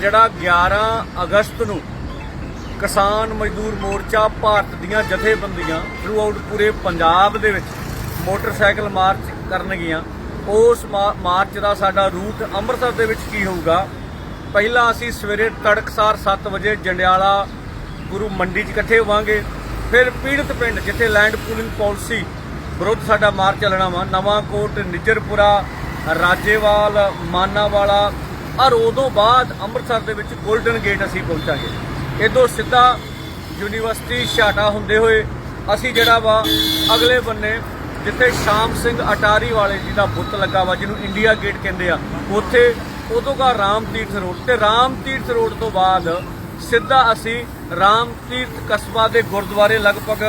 ਜਿਹੜਾ 11 ਅਗਸਤ ਨੂੰ ਕਿਸਾਨ ਮਜ਼ਦੂਰ ਮੋਰਚਾ ਭਾਰਤ ਦੀਆਂ ਜਥੇਬੰਦੀਆਂ ਥਰੂ ਆਊਟ ਪੂਰੇ ਪੰਜਾਬ ਦੇ ਵਿੱਚ ਮੋਟਰਸਾਈਕਲ ਮਾਰਚ ਕਰਨਗੀਆਂ, ਉਸ ਮਾ- ਮਾਰਚ ਦਾ ਸਾਡਾ ਰੂਟ ਅੰਮ੍ਰਿਤਸਰ ਦੇ ਵਿੱਚ ਕੀ ਹੋਊਗਾ? ਪਹਿਲਾਂ ਅਸੀਂ ਸਵੇਰੇ ਤੜਕਸਾਰ 7 ਵਜੇ ਜੰਡਿਆਲਾ ਗੁਰੂ ਮੰਡੀ 'ਚ ਇਕੱਠੇ ਹੋਵਾਂਗੇ, ਫਿਰ ਪੀੜਤ ਪਿੰਡ ਜਿੱਥੇ ਲੈਂਡ ਪੂਲਿੰਗ ਪਾਲਿਸੀ ਵਿਰੁੱਧ ਸਾਡਾ ਮਾਰਚ ਚੱਲਣਾ ਵਾ ਨਵਾਂ ਕੋਟ ਨਿਜਰਪੁਰਾ, ਰਾਜੇਵਾਲ, ਮਾਨਾਵਾਲਾ ਔਰ ਉਦੋਂ ਬਾਅਦ ਅੰਮ੍ਰਿਤਸਰ ਦੇ ਵਿੱਚ 골ਡਨ ਗੇਟ ਅਸੀਂ ਪਹੁੰਚਾਂਗੇ। ਇਦੋਂ ਸਿੱਧਾ ਯੂਨੀਵਰਸਿਟੀ ਛਾਟਾ ਹੁੰਦੇ ਹੋਏ ਅਸੀਂ ਜਿਹੜਾ ਵਾ ਅਗਲੇ ਬੰਨੇ ਜਿੱਥੇ ਸ਼ਾਮ ਸਿੰਘ ਅਟਾਰੀ ਵਾਲੇ ਜੀ ਦਾ ਬੁੱਤ ਲੱਗਾ ਵਾ, ਜਿਹਨੂੰ ਇੰਡੀਆ ਗੇਟ ਕਹਿੰਦੇ ਆ, ਉੱਥੇ ਉਦੋਂ ਦਾ ਰਾਮ ਤੀਰਥ ਰੋਡ ਤੇ ਰਾਮ ਤੀਰਥ ਰੋਡ ਤੋਂ ਬਾਅਦ ਸਿੱਧਾ ਅਸੀਂ ਰਾਮ ਤੀਰਥ ਕਸਬਾ ਦੇ ਗੁਰਦੁਆਰੇ ਲਗਭਗ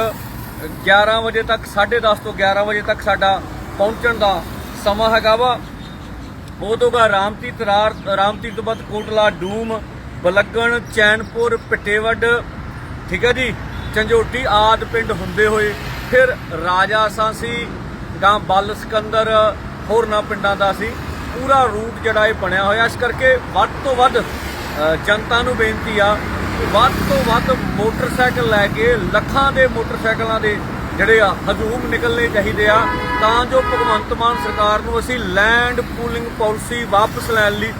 11 ਵਜੇ ਤੱਕ 10:30 ਤੋਂ 11 ਵਜੇ ਤੱਕ ਸਾਡਾ ਪਹੁੰਚਣ ਦਾ ਸਮਾਂ ਹੈਗਾ ਵਾ। ਉਦੋਂ ਦਾ ਰਾਮਤੀਰਥ ਰਾਰ- ਰਾਮਤੀਰਥ ਤੋਂ ਬਾਅਦ ਕੋਟਲਾ, ਡੂਮ, ਬਲੱਗਣ, ਚੈਨਪੁਰ ਪਟੇਵੜ ਠੀਕ ਹੈ ਜੀ? ਝੰਜੋਟੀ ਆਦ ਪਿੰਡ ਹੁੰਦੇ ਹੋਏ। ਫਿਰ ਰਾਜਾ ਸਾਂਸੀ ਗਾਂ ਬਲ ਸਿਕੰਦਰ, ਹੋਰਨਾਂ ਪਿੰਡਾਂ ਦਾ ਸੀ। ਪੂਰਾ ਰੂਟ ਜਿਹੜਾ ਇਹ ਬਣਿਆ ਹੋਇਆ। ਇਸ ਕਰਕੇ ਵੱਧ ਤੋਂ ਵੱਧ ਜਨਤਾ ਨੂੰ ਬੇਨਤੀ ਆ ਵੱਧ ਤੋਂ ਵੱਧ ਮੋਟਰਸਾਈਕਲ ਲੈ ਕੇ, ਲੱਖਾਂ ਦੇ ਮੋਟਰਸਾਈਕਲਾਂ ਦੇ ਜਿਹੜੇ ਆ ਹਜੂਮ ਨਿਕਲਣੇ ਚਾਹੀਦੇ ਆ, ਤਾਂ ਜੋ ਭਗਵੰਤ ਮਾਨ ਸਰਕਾਰ ਨੂੰ ਅਸੀਂ ਲੈਂਡ ਪੂਲਿੰਗ ਪਾਲਿਸੀ ਵਾਪਸ ਲੈਣ ਲਈ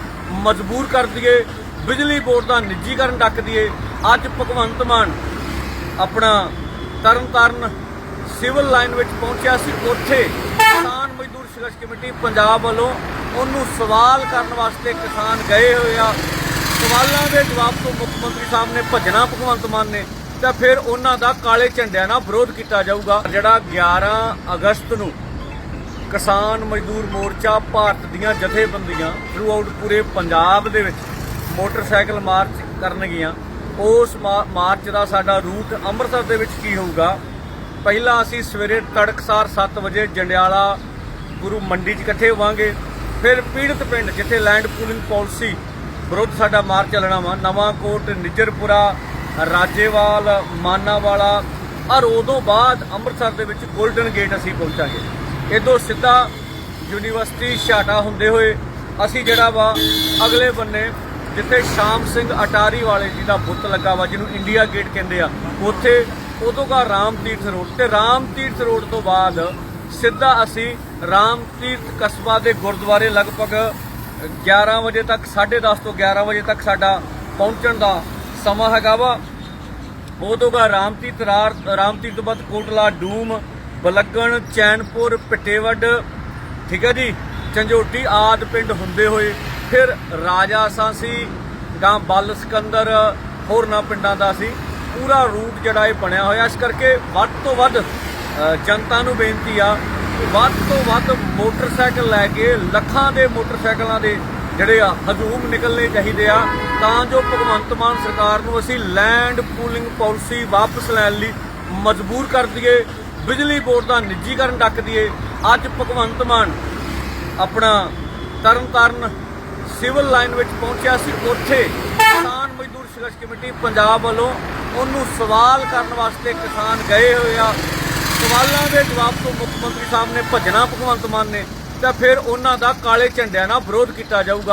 ਮਜਬੂਰ ਕਰ ਦਈਏ, ਬਿਜਲੀ ਬੋਰਡ ਦਾ ਨਿੱਜੀਕਰਨ ਡੱਕ ਦਈਏ। ਅੱਜ ਭਗਵੰਤ ਮਾਨ ਆਪਣਾ ਤਰਨਤਾਰਨ ਸਿਵਲ ਲਾਈਨ ਵਿੱਚ ਪਹੁੰਚਿਆ ਸੀ। ਉੱਥੇ ਕਿਸਾਨ ਮਜ਼ਦੂਰ ਸੰਘਰਸ਼ ਕਮੇਟੀ ਪੰਜਾਬ ਵੱਲੋਂ ਉਹਨੂੰ ਸਵਾਲ ਕਰਨ ਵਾਸਤੇ ਕਿਸਾਨ ਗਏ ਹੋਏ ਆ। ਸਵਾਲਾਂ ਦੇ ਜਵਾਬ ਤੋਂ ਮੁੱਖ ਮੰਤਰੀ ਸਾਹਿਬ ਨੇ ਭੱਜਣਾ ਭਗਵੰਤ ਮਾਨ ਨੇ। ਤਾਂ ਫਿਰ ਉਹਨਾਂ ਦਾ ਕਾਲੇ ਝੰਡਿਆਂ ਨਾਲ ਵਿਰੋਧ ਕੀਤਾ ਜਾਊਗਾ। ਜਿਹੜਾ 11 ਅਗਸਤ ਨੂੰ ਕਿਸਾਨ ਮਜ਼ਦੂਰ ਮੋਰਚਾ ਭਾਰਤ ਦੀਆਂ ਜਥੇਬੰਦੀਆਂ ਥਰੂ ਆਊਟ ਪੂਰੇ ਪੰਜਾਬ ਦੇ ਵਿੱਚ ਮੋਟਰਸਾਈਕਲ ਮਾਰਚ ਕਰਨਗੀਆਂ, ਉਸ ਮਾ- ਮਾਰਚ ਦਾ ਸਾਡਾ ਰੂਟ ਅੰਮ੍ਰਿਤਸਰ ਦੇ ਵਿੱਚ ਕੀ ਹੋਊਗਾ? ਪਹਿਲਾਂ ਅਸੀਂ ਸਵੇਰੇ ਤੜਕਸਾਰ 7 ਵਜੇ ਜੰਡਿਆਲਾ ਗੁਰੂ ਮੰਡੀ 'ਚ ਇਕੱਠੇ ਹੋਵਾਂਗੇ। ਫਿਰ ਪੀੜਤ ਪਿੰਡ ਜਿੱਥੇ ਲੈਂਡ ਪੂਲਿੰਗ ਪਾਲਿਸੀ ਵਿਰੁੱਧ ਸਾਡਾ ਮਾਰਚ ਚੱਲਣਾ ਵਾ ਨਵਾਂ ਕੋਟ ਨਿਜਰਪੁਰਾ ਰਾਜੇਵਾਲ, ਮਾਨਾਵਾਲਾ, ਔਰ ਉਦੋਂ ਬਾਅਦ ਅੰਮ੍ਰਿਤਸਰ ਦੇ ਵਿੱਚ 골ਡਨ ਗੇਟ ਅਸੀਂ ਪਹੁੰਚਾਂਗੇ। ਇਦੋਂ ਸਿੱਧਾ ਯੂਨੀਵਰਸਿਟੀ ਛਾਟਾ ਹੁੰਦੇ ਹੋਏ ਅਸੀਂ ਜਿਹੜਾ ਵਾ ਅਗਲੇ ਬੰਨੇ ਜਿੱਥੇ ਸ਼ਾਮ ਸਿੰਘ ਅਟਾਰੀ ਵਾਲੇ ਜੀ ਦਾ ਬੁੱਤ ਲੱਗਾ ਵਾ, ਜਿਹਨੂੰ ਇੰਡੀਆ ਗੇਟ ਕਹਿੰਦੇ ਆ, ਉੱਥੇ ਉਦੋਂ ਦਾ ਰਾਮ ਤੀਰਥ ਰੋਡ ਤੇ ਰਾਮ ਤੀਰਥ ਰੋਡ ਤੋਂ ਬਾਅਦ ਸਿੱਧਾ ਅਸੀਂ ਰਾਮ ਤੀਰਥ ਕਸਬਾ ਦੇ ਗੁਰਦੁਆਰੇ ਲਗਭਗ 11 ਵਜੇ ਤੱਕ 10:30 ਤੋਂ 11 ਵਜੇ ਤੱਕ ਸਾਡਾ ਪਹੁੰਚਣ ਦਾ ਸਮਾਂ ਹੈਗਾ ਵਾ। ਉਦੋਂ ਦਾ ਰਾਮਤੀਰਥ ਰਾਰ- ਰਾਮਤੀਰਥ ਤੋਂ ਬਾਅਦ ਕੋਟਲਾ, ਡੂਮ ਬਲੱਗਣ ਚੈਨਪੁਰ ਪਟੇਵੜ ਠੀਕ ਹੈ ਜੀ? ਝੰਜੋਟੀ ਆਦ ਪਿੰਡ ਹੁੰਦੇ ਹੋਏ। ਫਿਰ ਰਾਜਾ ਸਾਂਸੀ ਗਾਂ ਬਲ ਸਿਕੰਦਰ ਹੋਰਨਾਂ ਪਿੰਡਾਂ ਦਾ ਸੀ। ਪੂਰਾ ਰੂਟ ਜਿਹੜਾ ਇਹ ਬਣਿਆ ਹੋਇਆ। ਇਸ ਕਰਕੇ ਵੱਧ ਤੋਂ ਵੱਧ ਜਨਤਾ ਨੂੰ ਬੇਨਤੀ ਆ ਕਿ ਵੱਧ ਤੋਂ ਵੱਧ ਮੋਟਰਸਾਈਕਲ ਲੈ ਕੇ, ਲੱਖਾਂ ਦੇ ਮੋਟਰਸਾਈਕਲਾਂ ਦੇ ਜਿਹੜੇ ਆ ਹਜੂਮ ਨਿਕਲਣੇ ਚਾਹੀਦੇ ਆ, ਤਾਂ ਜੋ ਭਗਵੰਤ ਮਾਨ ਸਰਕਾਰ ਨੂੰ ਅਸੀਂ ਲੈਂਡ ਪੂਲਿੰਗ ਪਾਲਿਸੀ ਵਾਪਸ ਲੈਣ ਲਈ ਮਜਬੂਰ ਕਰ ਦਈਏ, ਬਿਜਲੀ ਬੋਰਡ ਦਾ ਨਿੱਜੀਕਰਨ ਡੱਕ ਦਈਏ। ਅੱਜ ਭਗਵੰਤ ਮਾਨ ਆਪਣਾ ਤਰਨਤਾਰਨ ਸਿਵਲ ਲਾਈਨ ਵਿੱਚ ਪਹੁੰਚਿਆ ਸੀ। ਉੱਥੇ ਕਿਸਾਨ ਮਜ਼ਦੂਰ ਸੰਘਰਸ਼ ਕਮੇਟੀ ਪੰਜਾਬ ਵੱਲੋਂ ਉਹਨੂੰ ਸਵਾਲ ਕਰਨ ਵਾਸਤੇ ਕਿਸਾਨ ਗਏ ਹੋਏ ਆ। ਸਵਾਲਾਂ ਦੇ ਜਵਾਬ ਤੋਂ ਮੁੱਖ ਮੰਤਰੀ ਸਾਹਿਬ ਨੇ ਭੱਜਣਾ ਭਗਵੰਤ ਮਾਨ ਨੇ। ਤਾਂ ਫਿਰ ਉਹਨਾਂ ਦਾ ਕਾਲੇ ਝੰਡਿਆਂ ਨਾਲ ਵਿਰੋਧ ਕੀਤਾ ਜਾਊਗਾ।